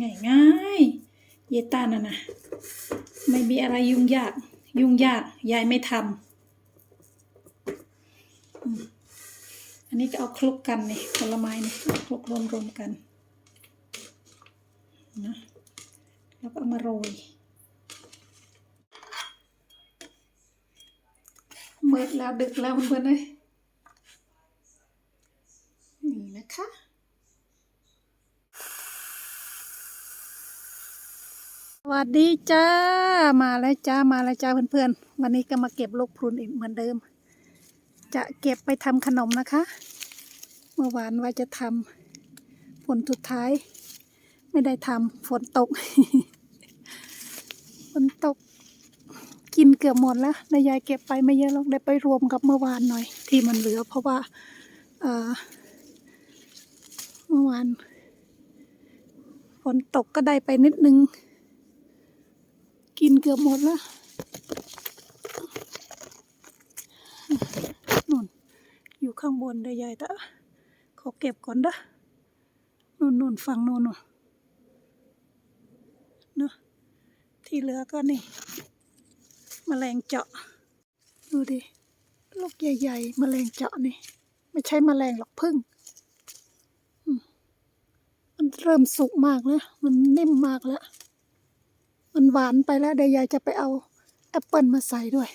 ง่ายง่ายเยายตาน่ะนะไม่มีอะไรยุ่งยาก ยุ่งยากยายไม่ทำอันนี้ก็เอาคลุกกันนี่ผลไม้นี่คลุกรวมๆกันนะแล้วก็เอามาโรยเมิดแล้วดึกแล้วเพื่อนๆเลยนี่นะคะ วัสดีจ้า มาแล้วจ้า มาแล้วจ้าเพื่อนๆ วันนี้ก็มาเก็บลูกพรุนอีกเหมือนเดิม จะเก็บไปทำขนมนะคะ เมื่อวานว่าจะทำฝนสุดท้าย ไม่ได้ทำฝนตก ฝนตก กินเกือบหมดแล้วนายยายเก็บไปไม่เยอะหรอกได้ไปรวมกับเมื่อวานหน่อย ที่มันเหลือเพราะว่าเมื่อวานฝนตกก็ได้ไปนิดนึง กินเกือบหมดแล้วนู่น อยู่ข้างบนเด้อยายตะขอเก็บก่อนเด้อนู่นนู่นฝั่งนู่นนู่นเนาะที่เหลือก็นี่แมลงเจาะ ดูดิลูกใหญ่ๆแมลงเจาะนี่ ไม่ใช่แมลงหรอกพึ่งมมันเริ่มสุกมากแล้ว มันนิ่มมากแล้ว มันหวานไปแล้วเดี๋ยวยายจะไปเอาแอปเปิลมาใส่ด้วย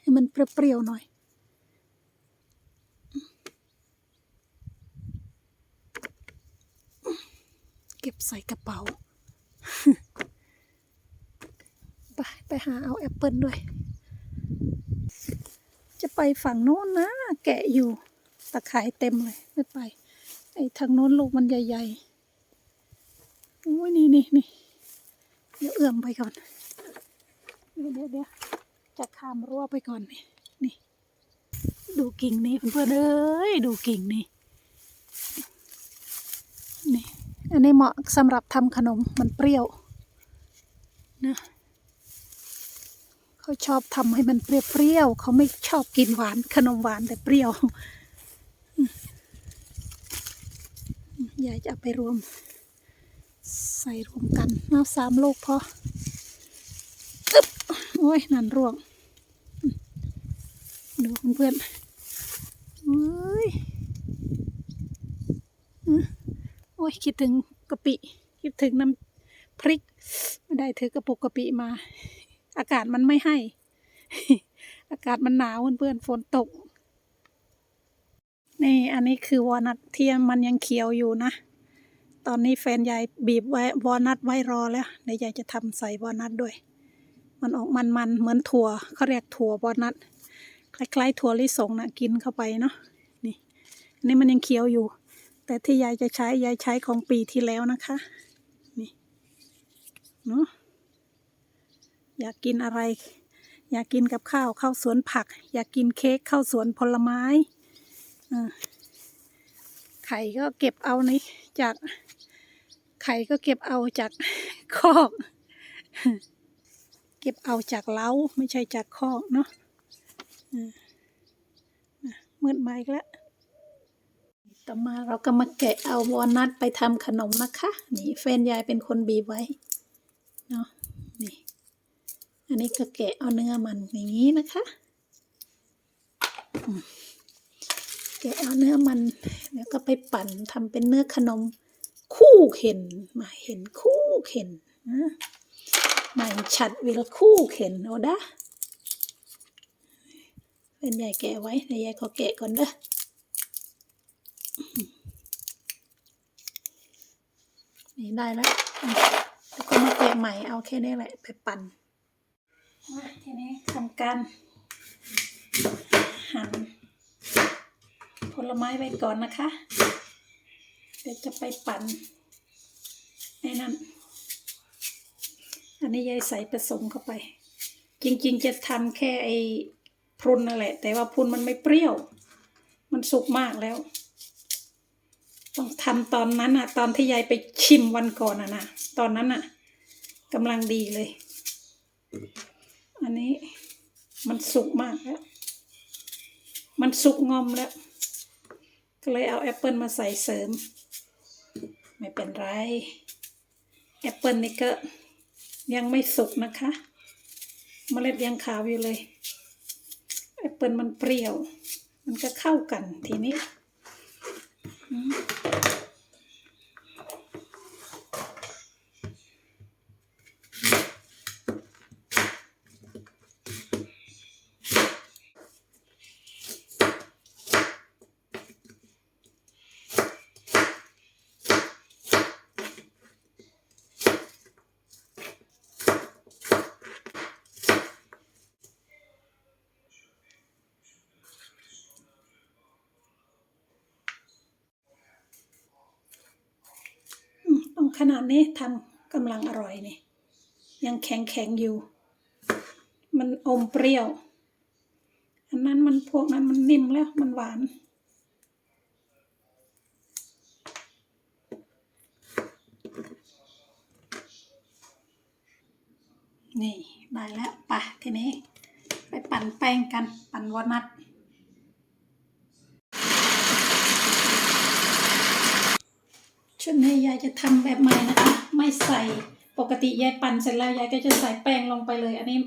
ให้มันเปรี้ยวๆหน่อย เก็บใส่กระเป๋า ไปไปหาเอาแอปเปิลด้วย จะไปฝั่งโน้นนะ แกะอยู่ตะไคร้เต็มเลยไม่ไป ไอ้ทางโน้นลูกมันใหญ่ๆโอ้ยนี่นี่นี่ อื้อมไปก่อนเดี๋ยวเดี๋ยวจะข้ามรั้วไปก่อนนี่นี่ ดูกิ่งนี้เพื่อนๆเอ้ยดูกิ่งนี้นี่อันนี้เหมาะสำหรับทำขนมมันเปรี้ยวนะเขาชอบทำให้มันเปรี้ยวๆเขาไม่ชอบกินหวานขนมหวานแต่เปรี้ยว อยายจะไปรวม ใส่รวมกันเอาสามลูกพออึ๊บโอ้ยนั่นร่วงดูเพื่อนๆเอ้ยโอ้ยคิดถึงกะปิ คิดถึงน้ำพริก ไม่ได้ถือกระปุกกะปิมา อากาศมันไม่ให้ อากาศมันหนาวเพื่อนๆฝนตก นี่อันนี้คือวอนัทเที่มันยังเขียวอยู่นะ ตอนนี้แฟนยายบีบไว้วอลนัทไว้รอแล้วเดี๋ยวยายจะทำใส่วอลนัทด้วย มันออกมันๆเหมือนถั่วเขาเรียกถั่ววอลนัทคล้ายๆถั่วลิสงนะกินเข้าไปเนาะนี่นนี้มันยังเขียวอยู่ แต่ที่ยายจะใช้ยายใช้ของปีที่แล้วนะคะ นี่เนาะอยากกินอะไร อยากกินกับข้าวข้าวสวนผัก อยากกินเค้กข้าวสวนผลไม้อ่า ไข่ก็เก็บเอานี่จาก ไข่ก็เก็บเอาจากคอก เก็บเอาจากเล้าไม่ใช่จากคอกเนาะอ่าอะมืดมาอีกแล้วต่อมาเราก็มาแกะเอาวอลนัทไปทำขนมนะคะ นี่แฟนยายเป็นคนบีบไว้เนาะนี่อันนี้ก็แกะเอาเนื้อมันอย่างนี้นะคะ อืมแกะเอาเนื้อมันแล้วก็ไปปั่นทำเป็นเนื้อขนมคู่เข็นมาเห็นคู่เข็นนะมาฉัดวิลคู่เข็นโอาดะเป็นยายแกะไว้เดี๋ยวยายขอแกะก่อนเด้อนี่ได้แล้วแล้วก็มาแกะใหม่เอาแค่นี้แหละไปปั่นทีนี้ทำการหั่น ผลไม้ไว้ก่อนนะคะ เดี๋ยวจะไปปั่นไอ้นั่น อันนี้ยายใส่ผสมเข้าไป จริงๆจะทำแค่ไอ้พรุนนั่นแหละ แต่ว่าพรุนมันไม่เปรี้ยว มันสุกมากแล้ว ต้องทำตอนนั้นอะตอนที่ยายไปชิมวันก่อนอะนะตอนนั้นอะกำลังดีเลย อันนี้มันสุกมากแล้ว มันสุกงอมแล้ว ก็เลยเอาแอปเปิลมาใส่เสริม ไม่เป็นไร แอปเปิลนี่ก็ยังไม่สุกนะคะเมล็ดยังขาวอยู่เลย แอปเปิลมันเปรี้ยว มันก็เข้ากันทีนี้ นาดนี้ทำกำลังอร่อยนี่ ยังแข็งแข็งอยู่ มันอมเปรี้ยว อันนั้นมันพวกนั้นมันนิ่มแล้วมันหวาน นี่ได้แล้วไปทีนี้ ไปปั่นแป้งกัน ปั่นวอลนัท ชุดนี้ยายจะทำแบบใหม่นะคะไม่ใส่ปกติยายปั่นเสร็จแล้วยายก็จะใส่แป้งลงไปเลย อันนี้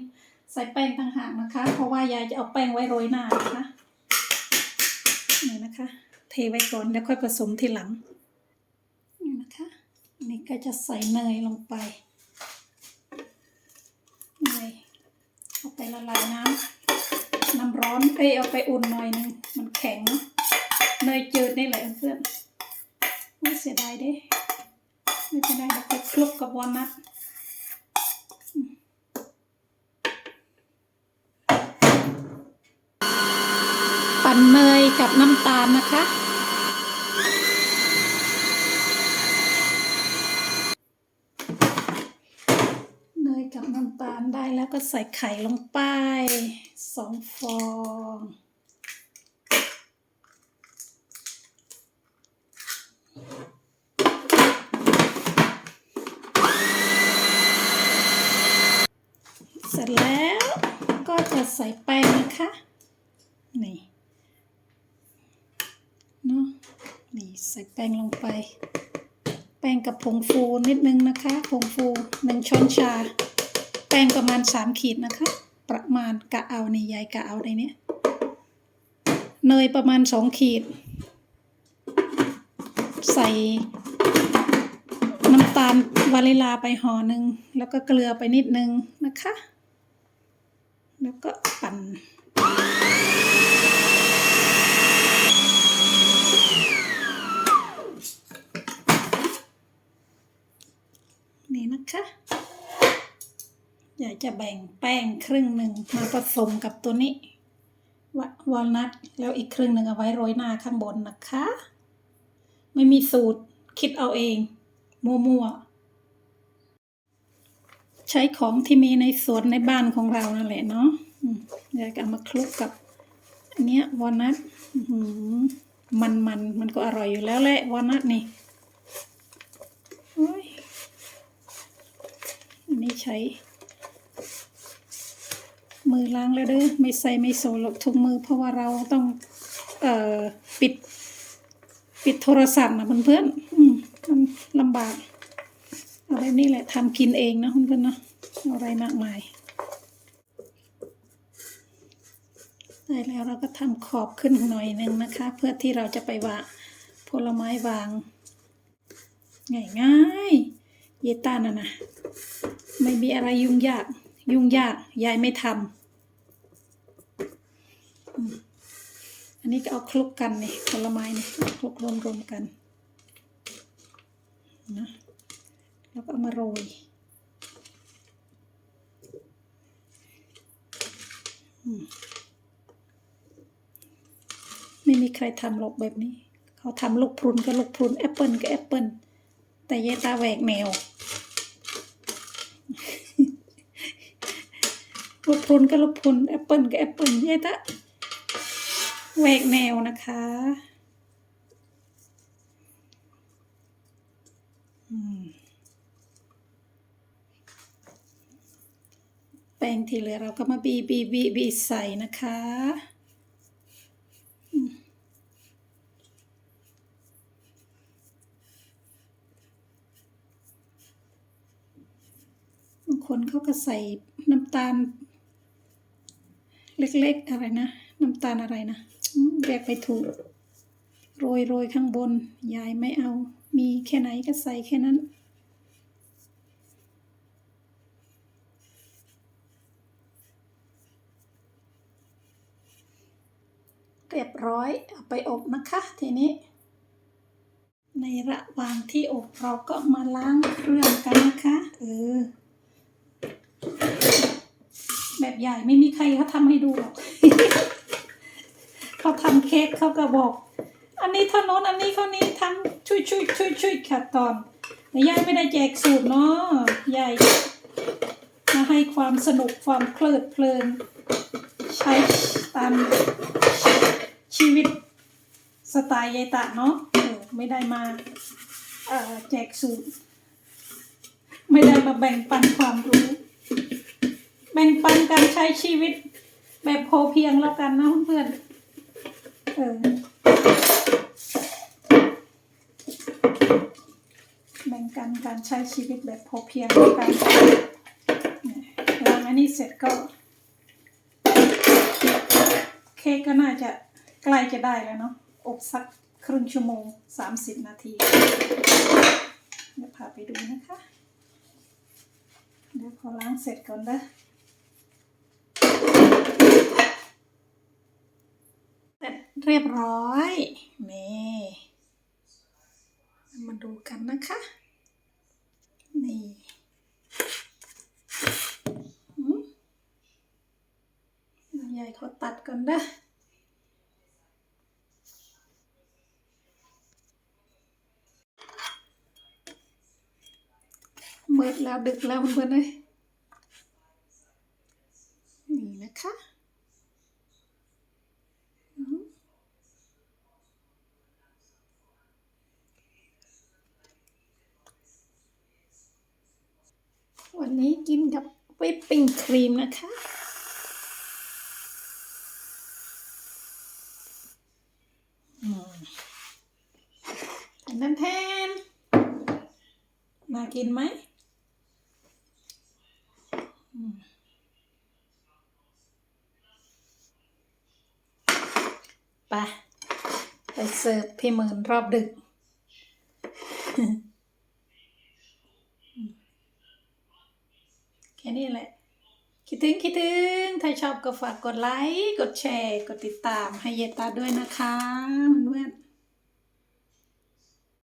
ใส่แป้งต่างหากนะคะ เพราะว่ายายจะเอาแป้งไว้โรยหน้านะคะนี่นะคะ เทไว้ก่อนแล้วค่อยผสมทีหลังนี่นะคะนนี้ก็จะใส่เนยลงไปเนยเอาไปละลายน้ำน้ำร้อนเอ้ยเอาไปอุ่นหน่อยหนึงมันแข็งเนอะเนยจืดนี่แหละเพื่อน ไม่เสียดายเด้ไม่เป็นไรเดี๋ยวไปคลุกกับวอลนัทปั่นเนยกับน้ำตาลนะคะเนยกับน้ำตาลได้แล้วก็ใส่ไข่ลงไปสองฟอง จแล้วก็จะใส่แป้งนะคะ นี่เนาะนี่ใส่แป้งลงไป แป้งกับผงฟูนิดนึงนะคะ ผงฟูหนึ่งช้อนชา แป้งประมาณสามขีดนะคะ ประมาณกะเอาในยายกะเอาในเนี้ยเนยประมาณสองขีด ใส่น้ำตาลวานิลาไปห่อหนึ่งแล้วก็เกลือไปนิดนึงนะคะ แล้วก็ปั่นนี่นะคะ อยากจะแบ่งแป้งครึ่งหนึ่งมาผสมกับตัวนี้ววอลนัทแล้วอีกครึ่งหนึ่งเอาไว้โรยหน้าข้างบนนะคะ ไม่มีสูตรคิดเอาเอง มั่วๆ ใช้ของที่มีในสวนในบ้านของเรานั่นแหละเนาะอืมอยากเอามาคลุกกับอันเนี้ยวอลนัทมันมันมันก็อร่อยอยู่แล้วแหละวอลนัทนี่อันนี้ใช้ มือล้างแล้วเด้อไม่ใส่ไม่โซหรอกทุกมือเพราะว่าเราต้อง เอ่อ ปิด ปิดโทรศัพท์นะเพื่อนๆอืมมันลำบาก อาแบบนี้แหละทำกินเองนะเพื่อนๆเนาะอะไรมากมายได้แล้วเราก็ทำขอบขึ้นหน่อยหนึ่งนะคะ เพื่อที่เราจะไปวางผลไม้วาง ง่ายๆเยต้าน่ะนะไม่มีอะไรยุ่งยาก ยุ่งยากยายไม่ทำอันนี้ก็เอาคลุกกันนี่ผลไม้นี่คลุกรวมๆกันนะ แล้วก็เอามาโรย ไม่มีใครทำหรอกแบบนี้ เขาทำลูกพรุนก็ลูกพรุนแอปเปิลก็แอปเปิลแต่เยตาแหวกแนวลูกพรุนก็ลูกพรุนแอปเปิลก็แอปเปิลเยตะแหวกแนวนะคะอืมแป้งที่เหลือเราก็มาบีบีบีบีใส่นะคะบางคนเขาก็ใส่น้ำตาล เล็กๆอะไรนะ น้ำตาลอะไรนะอืมเรียกไปถูก โรยโรยข้างบน ยายไม่เอา มีแค่ไหนก็ใส่แค่นั้น รียบร้อยเอาไปอบนะคะ ทีนี้ ในระหว่างที่อบเราก็มาล้างเครื่องกันนะคะเออแบบใหญ่ไม่มีใครเขาทำให้ดูหรอกเขาทำเค้กเขาก็บอก อันนี้เท่าน้นอันนี้เท่านี้ทำช่วยช่วยช่วยช่วยขัดตอนแต่ยายไม่ได้แจกสูตรเนาะยายมาให้ความสนุกความเพลิดเพลิน ใช้ตาม ชีวิตสไตล์ยายตะเนาะเออไม่ได้มาเอ่อแจกสูตร ไม่ได้มาแบ่งปันความรู้ แบ่งปันการใช้ชีวิตแบบพอเพียงแล้วกันนะเพื่อนๆเออแบ่งกันการใช้ชีวิตแบบพอเพียงแล้วกันเนี่ยล้างอันนี้เสร็จก็ เค้กก็น่าจะ ใกล้จะได้แล้วเนาะอบสักครึ่งชั่วโมงสามสิบนาที เดี๋ยวพาไปดูนะคะ เดี๋ยวพอล้างเสร็จก่อนนะเสร็จเรียบร้อยนี่มาดูกันนะคะ นี่หืมยายขอตัดก่อนนะ มืดแล้วดึกแล้วเพื่อนเลยนี่นะคะวันนี้กินกับวิปปิ้งครีมนะคะอืมแทนแทนน่ากินไหม ไปไปเสิร์ฟพี่หมื่นรอบดึก แค่นี้แหละ คิดถึงคิดถึง ถ้าชอบก็ฝากกดไลค์ กดแชร์ กดติดตามให้เยตาด้วยนะคะเพื่อน